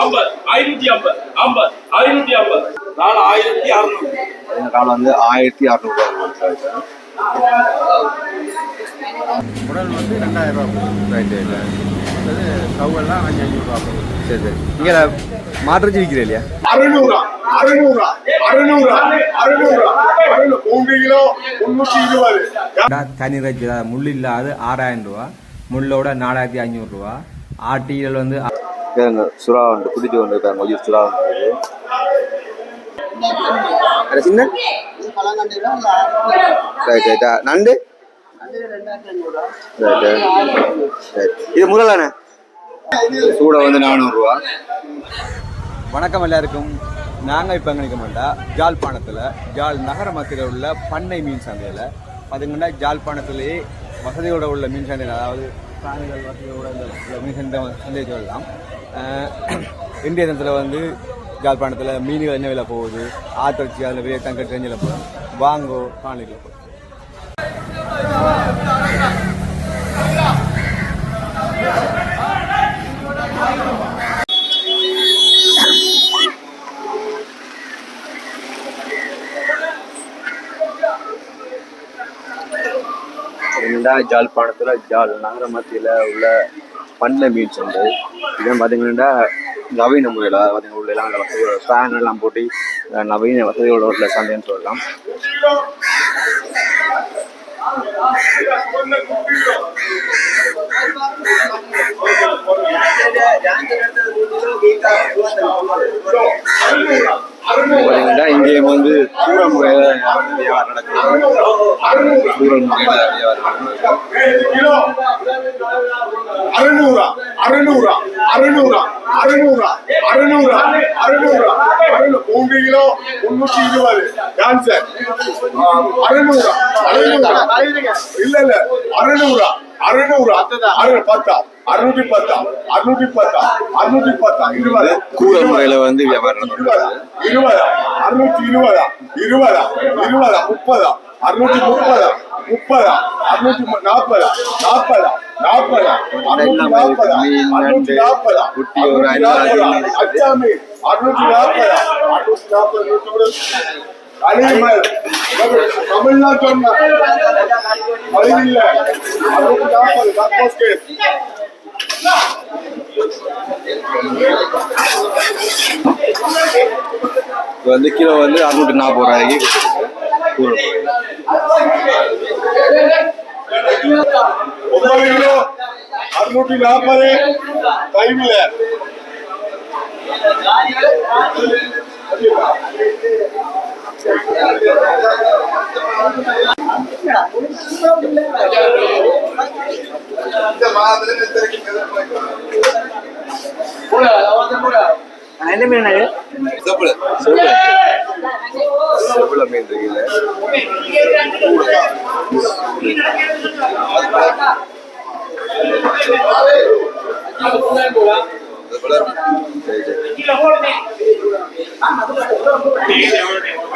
ஐம்பது ஐநூத்தி ஐம்பது ஐம்பது ஐநூத்தி ஐம்பது. நாலு ஆயிரத்தி அறுநூறு. காலம் வந்து ஆயிரத்தி அறுநூறுவா உடல் வந்து ரெண்டாயிரம் ரூபா ரைட் ரைட் அடுத்தது கவுகள்லாம் அஞ்சு அஞ்சு ரூபா சரி சரி. இங்கே மாற்றுச்சி விற்கிறேன் இல்லையா? அறுநூறா அறுநூறா அறுநூறா அறுநூறா. மூன்று கிலோ முன்னூற்றி இருபது. தனி இறைச்சி அதாவது முள் இல்லாத ஆறாயிரம் ரூபா முள்ளோட நாலாயிரத்தி ஐநூறு ரூபா ஆட்டிகள் வந்து பாருங்க சுறா வந்து குடிச்சு வந்து பாருங்க ஒரு சுறா வந்து. அது சின்ன. ரைட் ரைட்டா நண்டு? இது முதலானே சூட வந்து நானூறுரூவா வணக்கம் எல்லாருக்கும். நாங்கள் இப்போ எங்கே நிற்க மாட்டோம் ஜாழ்ப்பாணத்தில். ஜாழ் நகர மத்தியில் உள்ள பண்ணை மீன் சந்தையில். பார்த்தீங்கன்னா ஜாழ்ப்பாணத்திலேயே வசதியோட உள்ள மீன் சந்தையில் அதாவது பிராணிகள் வசதியோட உள்ள மீன் சந்தேகம் சொல்லலாம். இன்றைய தினத்தில் வந்து ஜாழ்ப்பாணத்தில் மீன்கள் என்ன விலை போகுது? ஆத்திரச்சி அதில் வெளியே தங்க ரேஞ்சில் போகுது? வாங்கோ காணிக்கில் போகுது பார்த்தீங்கன்னா ஜாழ்ப்பாணத்தில் ஜாழ் நகர மத்தியில் உள்ள பண்ண மீன் சந்தை இதே பார்த்தீங்கன்னா நவீன முறையில் பார்த்தீங்கன்னா உள்ள எல்லாம் வசதியோட ஃபேன் எல்லாம் போட்டு நவீன வசதியோட உள்ள சந்தைன்னு சொல்லலாம். பார்த்தீங்கன்னா இங்கேயும் வந்து தூர முறையில் வியாபாரம் நடக்குது. கிலோ அறுநூறா அறுநூறா அறுநூறா அறுநூறா அறுநூறா அறுநூறா. மூன்று கிலோ முன்னூற்றி இருபது. கேன்சர் அறுநூறா அறுநூறா. இல்ல இல்ல. அறுநூறா அறுநூறா. அறுநூறு பத்தா. அறுநூற்றி பத்தா. அறுநூற்றி பத்தா. அறுநூற்றி பத்தா. இருபது? கூற முறையில் வந்து வியாபாரம் இருபதா? இருபதா? அறுநூற்றி இருபதா? இருபதா? இருபதா? முப்பதா? அறுநூற்றி முப்பதா? முப்பதா? அறுநூற்றி மு- நாற்பதா? நாற்பதா? நாற்பதா? அறுநூற்றி நாற்பதா? நண்டு, நாற்பதா? அச்சாமி அறுநூற்றி நாற்பதா? அறுநூற்றி நாற்பது தமிழ்நாட்டு அழிவில்லை. நாற்பது. இது வந்து கிலோ வந்து அறுநூற்றி நாற்பது ரூபாய்க்கு கொடுத்துருக்கு. கூற முறையில் ஒன்பது கிலோ அறுநூற்றி நாற்பது. கைவில என்ன மீன் இருக்குல்ல சரி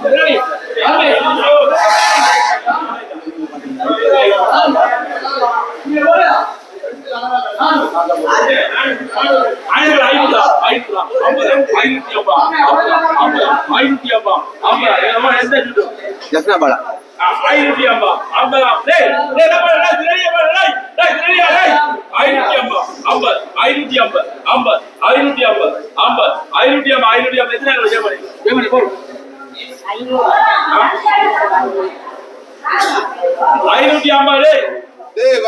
சரி ஐநூறு ஐநூறு ஐநூறு ஐம்பது ஐநூத்தி ஐம்பது ஐம்பது ஐநூத்தி ஐம்பது ஐம்பது எல்லாம் எந்த கிலோ ஜஸ்னா பாலா ஐநூத்தி ஐம்பது. ஐநூத்தி ஐம்பது. ஐம்பது. ஐநூத்தி ஐம்பது. ஐம்பது. ஐநூத்தி ஐம்பது. ஐம்பது. ஐநூத்தி ஐம்பது ஐநூத்தி ஐம்பது. எத்தனை கிலோ ஜெயமணி ஜெயமணி போடு. ஐநூத்தி ஐம்பது. டேய் டேய்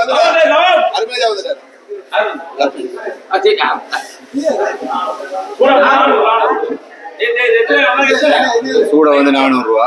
வந்து நானூறு ரூபா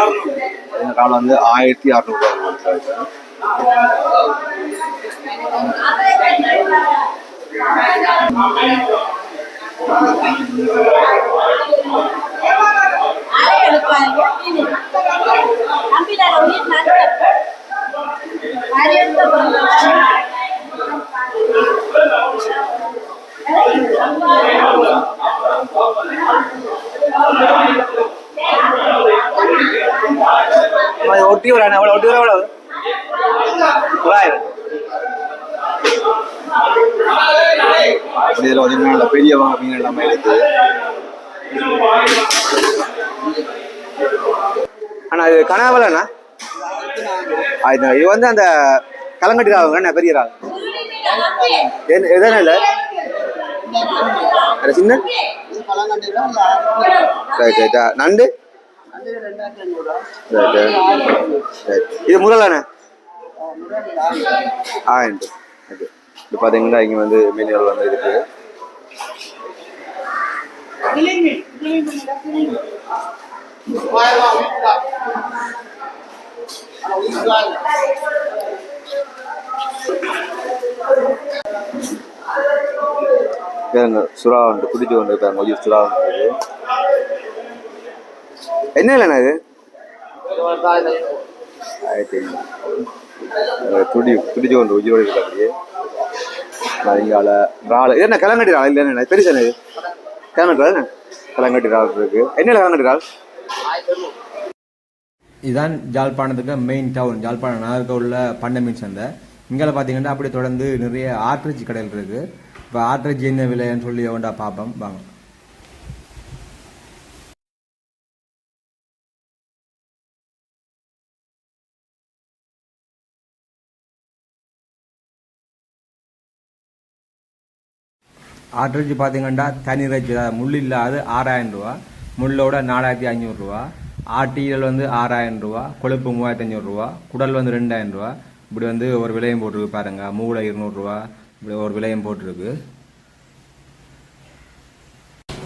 அறுநூறு இந்த காலம் வந்து ஆயிரத்தி you. ஒட்டி ஒரு எவ்வளோ ஒட்டி ஒரு எவ்வளோ தொள்ளாயிரம் இதில் வந்து நல்ல பெரிய மீன் எல்லாமே இருக்கு அண்ணா இது கனவலண்ணா இது இது வந்து அந்த கலங்கட்டி ராகுங்க என்ன பெரிய ராகு எதானே இல்லை அது சின்ன ரைட் ரைட்டா நண்டு இது முதலாண்ணே ஆயிரம் ஓகே. இப்போ பார்த்தீங்கன்னா இங்கே வந்து மீன்கள் வந்து இருக்கு. பாருங்க சுறா வந்து குடிச்சு கொண்டு இருக்காங்க கொஞ்சம் சுறா வந்து. என்ன இல்லைண்ணா இது? ஆயிரத்தி ஐநூறு. துடி துடிச்சு கொண்டு உயிரோடு இது என்ன கிளங்கட்டி ராள் இல்லை என்ன? இது? இருக்கு. என்ன கிளங்கட்டி ராள் இதுதான் ஜாழ்ப்பாணத்துக்கு மெயின் டவுன் ஜாழ்ப்பாணம் நகருக்கு உள்ள பண்ணை மீன் சந்தை. இங்கே பார்த்தீங்கன்னா அப்படியே தொடர்ந்து நிறைய ஆட்டிறைச்சி கடைகள் இருக்கு. இப்போ ஆட்டிறைச்சி என்ன விலைன்னு சொல்லி ஒன்றா பார்ப்போம். வாங்க. ஆட்டிறைச்சி பார்த்தீங்கன்னா தனி இறைச்சி அதாவது முள் இல்லாது ஆறாயிரம் ரூபா. முள்ளோட நாலாயிரத்தி ஐநூறுரூவா ஆட்டியல் வந்து ஆறாயிரம் ரூபா. கொழுப்பு மூவாயிரத்தி ஐநூறுரூவா குடல் வந்து ரெண்டாயிரம் ரூபா. இப்படி வந்து ஒரு விலையும் போட்டிருக்கு பாருங்க. மூளை இருநூறுவா இப்படி ஒரு விலையும் போட்டிருக்கு.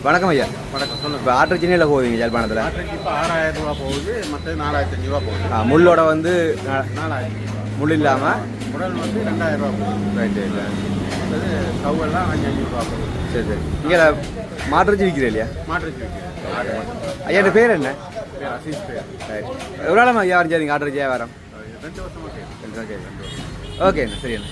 வணக்கம் ஐயா. வணக்கம் சொல்லுங்க. இப்போ ஆட்டிறைச்சி இல்லை போவீங்க ஜல்பானத்தில் இப்போ ஆறாயிரம் ரூபா போகுது. மற்ற நாலாயிரத்தி அஞ்சூறுவா போகுது. முள்ளோட வந்து நா- நாலாயிரத்தி முள் இல்லாமல் உடல் வந்து ரெண்டாயிரம் ரூபா போகுது. ரைட் ரைட் மற்றது சவ்வெல்லாம் அஞ்சு அஞ்சூறுவா போகுது சரி சரி. இங்கே மாட்டிறைச்சி விற்கிறேன் இல்லையா? மாட்டுக்கு ஐயா என் பேர் என்ன? பேர் அசீஸ் பேர். ரைட் எவ்வளோ நாள் ஐயா வரைஞ்சாதீங்க ஆட்டிறைச்சியாக வரோம் ரெண்டு வருஷமா கேட்குது ஓகே ஓகே அண்ணா. சரி அண்ணா.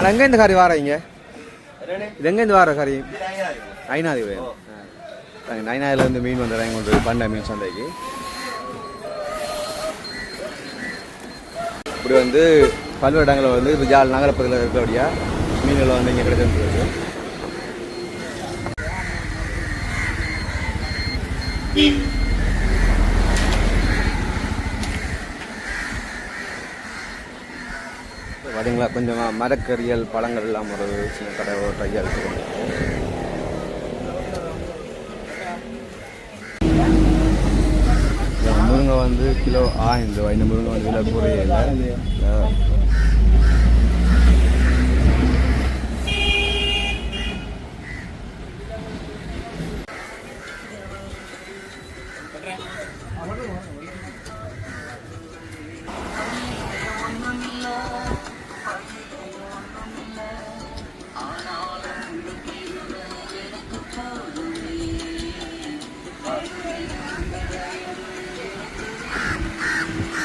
அண்ணா எங்கே இந்த காரி வாரீங்க இது எங்கே இந்த வார காரி? ஐநாதி நைனாயில இருந்து மீன் வந்துடுறாங்க கொண்டு பண்ண மீன் சந்தைக்கு. இப்படி வந்து பல்வேறு இடங்களில் வந்து இப்போ ஜால் நகரப்பகுதியில் இருக்கபடியா மீன்கள் வந்து இங்கே கிடைச்சிருக்கு பார்த்தீங்களா கொஞ்சம் மரக்கறியல் பழங்கள் எல்லாம் ஒரு சின்ன கடை ஒரு கையாக இருக்குது முருங்கை வந்து கிலோ ஆ இந்த முருங்கை வந்து விலை குறையில.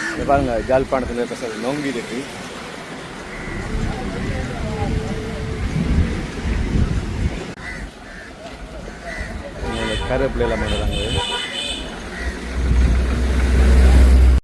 இங்க பாருங்க ஜாழ்ப்பாணத்தில் இருக்க சார் நோங்கி இருக்கு. இங்க இந்த கருவேப்பிலை எல்லாம் பண்ணுறாங்க